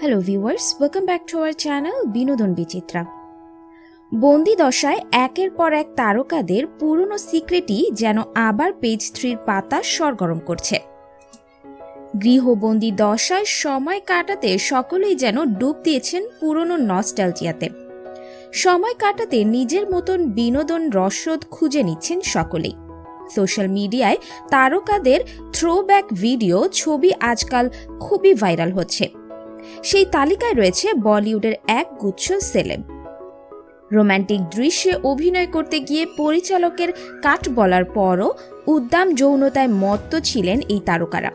Hello viewers welcome back to our channel বিনোদন বিচিত্রা বন্দি দশায় একের পর এক তারকাদের পুরনো সিক্রেটই যেন আবার পেজ থ্রির পাতা সরগরম করছে। গৃহবন্দী দশায় সময় কাটাতে সকলেই যেন ডুব দিয়েছেন পুরনো নস্টালজিয়াতে সময় কাটাতে নিজের মতন বিনোদন রসদ খুঁজে নিচ্ছেন সকলেই। সোশ্যাল মিডিয়ায় তারকাদের থ্রোব্যাক ভিডিও ছবি আজকাল খুবই ভাইরাল হচ্ছে। সেই তালিকায় রয়েছে বলিউডের এক গুচ্ছ সেলেব। রোমান্টিক দৃশ্যে অভিনয় করতে গিয়ে পরিচালকের কাট বলার পরও উদ্দাম যৌনতায় মত্ত ছিলেন এই তারকারা।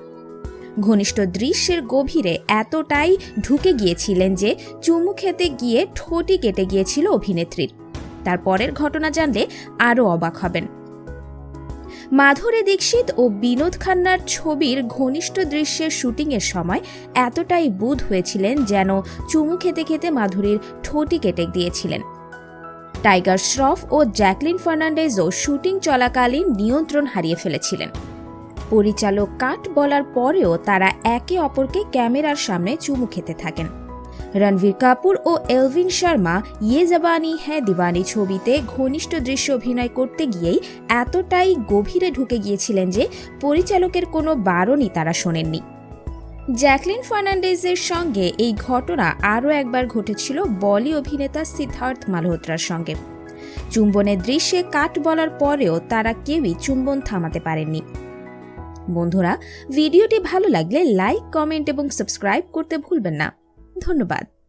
ঘনিষ্ঠ দৃশ্যের গভীরে এতটাই ঢুকে গিয়েছিলেন যে চুমু খেতে গিয়ে ঠোঁটি কেটে গিয়েছিল অভিনেত্রীর। তারপরের ঘটনা জানলে আরও অবাক হবেন। মাধুরী দীক্ষিত ও বিনোদ খান্নার ছবির ঘনিষ্ঠ দৃশ্যের শুটিংয়ের সময় এতটাই বুধ হয়েছিলেন যেন চুমু খেতে খেতে মাধুরীর ঠোঁটি কেটে দিয়েছিলেন। টাইগার শ্রফ ও জ্যাকলিন ফার্নান্ডেজও শুটিং চলাকালীন নিয়ন্ত্রণ হারিয়ে ফেলেছিলেন। পরিচালক কাট বলার পরেও তারা একে অপরকে ক্যামেরার সামনে চুমু খেতে থাকেন। রণবীর কাপুর ও এলভিন শর্মা ইয়ে জবানি হ্যাঁ দিওয়ানি ছবিতে ঘনিষ্ঠ দৃশ্য অভিনয় করতে গিয়েই এতটাই গভীরে ঢুকে গিয়েছিলেন যে পরিচালকের কোনো বারণই তারা শোনেননি। জ্যাকলিন ফার্নান্ডেজের সঙ্গে এই ঘটনা আরও একবার ঘটেছিল বলি অভিনেতা সিদ্ধার্থ মালহোত্রার সঙ্গে। চুম্বনের দৃশ্যে কাট বলার পরেও তারা কেউই চুম্বন থামাতে পারেননি। বন্ধুরা, ভিডিওটি ভালো লাগলে লাইক, কমেন্ট এবং সাবস্ক্রাইব করতে ভুলবেন না। ধন্যবাদ।